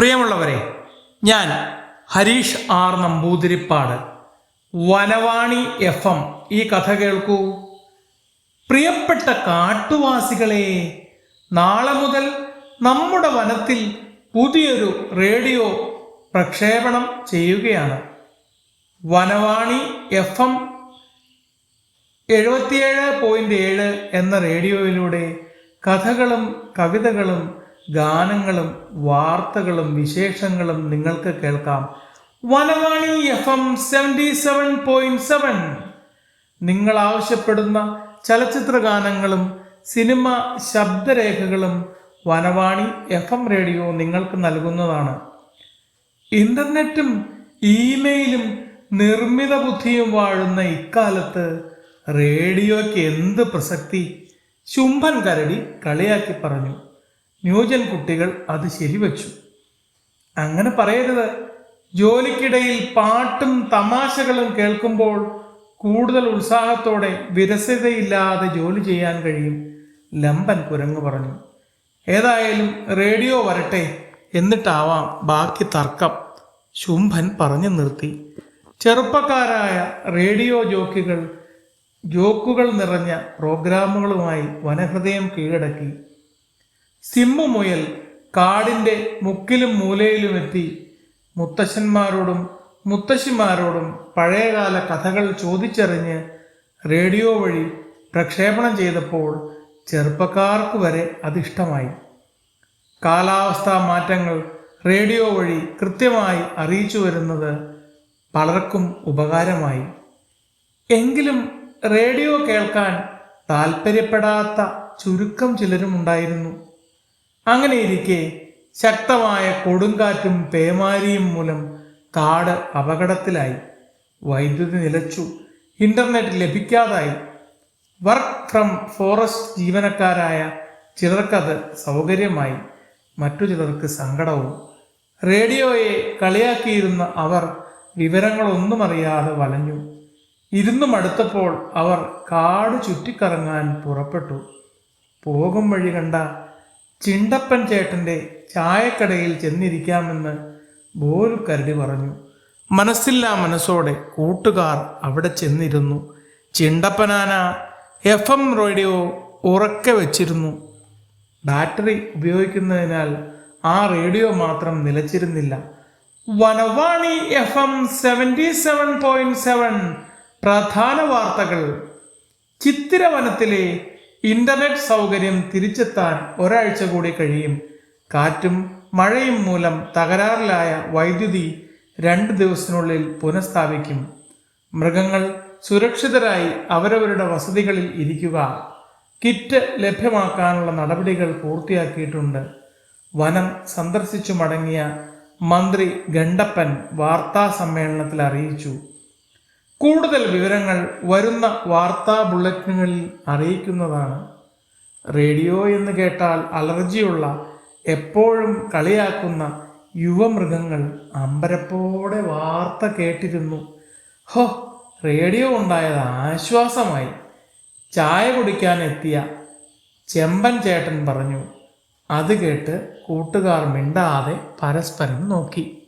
പ്രിയമുള്ളവരെ ഞാൻ Harish R Namboothiripad Vanavani F M. ഈ കഥ കേൾക്കൂ. പ്രിയപ്പെട്ട കാട്ടുവാസികളെ നാളെ മുതൽ നമ്മുടെ വനത്തിൽ പുതിയൊരു റേഡിയോ പ്രക്ഷേപണം ചെയ്യുകയാണ്. വനവാണി എഫ് എം എഴുപത്തിയേഴ് പോയിന്റ് ഏഴ് എന്ന റേഡിയോയിലൂടെ കഥകളും കവിതകളും ഗാനങ്ങളും വാർത്തകളും വിശേഷങ്ങളും നിങ്ങൾക്ക് കേൾക്കാം. Vanavani F M seventy seven point seven നിങ്ങൾ ആവശ്യപ്പെടുന്ന ചലച്ചിത്ര ഗാനങ്ങളും സിനിമ ശബ്ദരേഖകളും വനവാണി എഫ് എം റേഡിയോ നിങ്ങൾക്ക് നൽകുന്നതാണ്. ഇന്റർനെറ്റും ഇമെയിലും നിർമ്മിത ബുദ്ധിയും വാഴുന്ന ഇക്കാലത്ത് റേഡിയോയ്ക്ക് എന്ത് പ്രസക്തി? ശുംഭൻ കരടി കളിയാക്കി പറഞ്ഞു. ന്യൂജൻ കുട്ടികൾ അത് ശരിവച്ചു. അങ്ങനെ പറയരുത്. ജോലിക്കിടയിൽ പാട്ടും തമാശകളും കേൾക്കുമ്പോൾ കൂടുതൽ ഉത്സാഹത്തോടെ വിരസതയില്ലാതെ ജോലി ചെയ്യാൻ കഴിയും ലമ്പൻ കുരങ്ങ് പറഞ്ഞു. ഏതായാലും റേഡിയോ വരട്ടെ എന്നിട്ടാവാം ബാക്കി തർക്കം ശുംഭൻ പറഞ്ഞു നിർത്തി. ചെറുപ്പക്കാരായ റേഡിയോ ജോക്കികൾ ജോക്കുകൾ നിറഞ്ഞ പ്രോഗ്രാമുകളുമായി വനഹൃദയം കീഴടക്കി. സിമ്മു മുയൽ കാടിന്റെ മുക്കിലും മൂലയിലും എത്തി മുത്തശ്ശന്മാരോടും മുത്തശ്ശിമാരോടും പഴയകാല കഥകൾ ചോദിച്ചറിഞ്ഞ് റേഡിയോ വഴി പ്രക്ഷേപണം ചെയ്തപ്പോൾ ചെറുപ്പക്കാർക്ക് വരെ അതിഷ്ടമായി. കാലാവസ്ഥാ മാറ്റങ്ങൾ റേഡിയോ വഴി കൃത്യമായി അറിയിച്ചു വരുന്നത് പലർക്കും ഉപകാരമായി. എങ്കിലും റേഡിയോ കേൾക്കാൻ താല്പര്യപ്പെടാത്ത ചുരുക്കം ചിലരും ഉണ്ടായിരുന്നു അങ്ങനെയിരിക്കെ ശക്തമായ കൊടുങ്കാറ്റും പേമാരിയും മൂലം കാട് അപകടത്തിലായി. വൈദ്യുതി നിലച്ചു. ഇന്റർനെറ്റ് ലഭിക്കാതായി. വർക്ക് ഫ്രം ഫോറസ്റ്റ് ജീവനക്കാരായ ചിലർക്കത് സൗകര്യമായി. മറ്റു ചിലർക്ക് സങ്കടവും. റേഡിയോയെ കളിയാക്കിയിരുന്ന അവർ വിവരങ്ങളൊന്നും അറിയാതെ വലഞ്ഞു. ഇരുന്നു മടുത്തപ്പോൾ അവർ കാട് ചുറ്റിക്കറങ്ങാൻ പുറപ്പെട്ടു. പോകും വഴി കണ്ട ചിണ്ടപ്പൻ ചേട്ടന്റെ ചായക്കടയിൽ ചെന്നിരിക്കാമെന്ന് ബോലു കരടി പറഞ്ഞു. മനസ്സില്ലാ മനസ്സോടെ കൂട്ടുകാർ അവിടെ ചെന്നിരുന്നു. ചിണ്ടപ്പനാന എഫ് എം റേഡിയോ ഉറക്കെ വച്ചിരുന്നു. ബാറ്ററി ഉപയോഗിക്കുന്നതിനാൽ ആ റേഡിയോ മാത്രം നിലച്ചിരുന്നില്ല. Vanavani F M seventy seven point seven പ്രധാന വാർത്തകൾ. ചിത്തിരവനത്തിലെ ഇന്റർനെറ്റ് സൗകര്യം തിരിച്ചെത്താൻ ഒരാഴ്ച കൂടി കഴിയും. കാറ്റും മഴയും മൂലം തകരാറിലായ വൈദ്യുതി രണ്ട് ദിവസത്തിനുള്ളിൽ പുനഃസ്ഥാപിക്കും. മൃഗങ്ങൾ സുരക്ഷിതരായി അവരവരുടെ വസതികളിൽ ഇരിക്കുക. കിറ്റ് ലഭ്യമാക്കാനുള്ള നടപടികൾ പൂർത്തിയാക്കിയിട്ടുണ്ട്. വനം സന്ദർശിച്ചു മടങ്ങിയ മന്ത്രി ഗണ്ടപ്പൻ വാർത്താ സമ്മേളനത്തിൽ അറിയിച്ചു. കൂടുതൽ വിവരങ്ങൾ വരുന്ന വാർത്താ ബുള്ളറ്റിനുകളിൽ അറിയിക്കുന്നതാണ്. റേഡിയോ എന്ന് കേട്ടാൽ അലർജിയുള്ള എപ്പോഴും കളിയാക്കുന്ന യുവമൃഗങ്ങൾ അമ്പരപ്പോടെ വാർത്ത കേട്ടിരുന്നു. ഹോ റേഡിയോ ഉണ്ടായത് ആശ്വാസമായി. ചായ കുടിക്കാൻ എത്തിയ ചെമ്പൻ ചേട്ടൻ പറഞ്ഞു. അത് കേട്ട് കൂട്ടുകാർ മിണ്ടാതെ പരസ്പരം നോക്കി.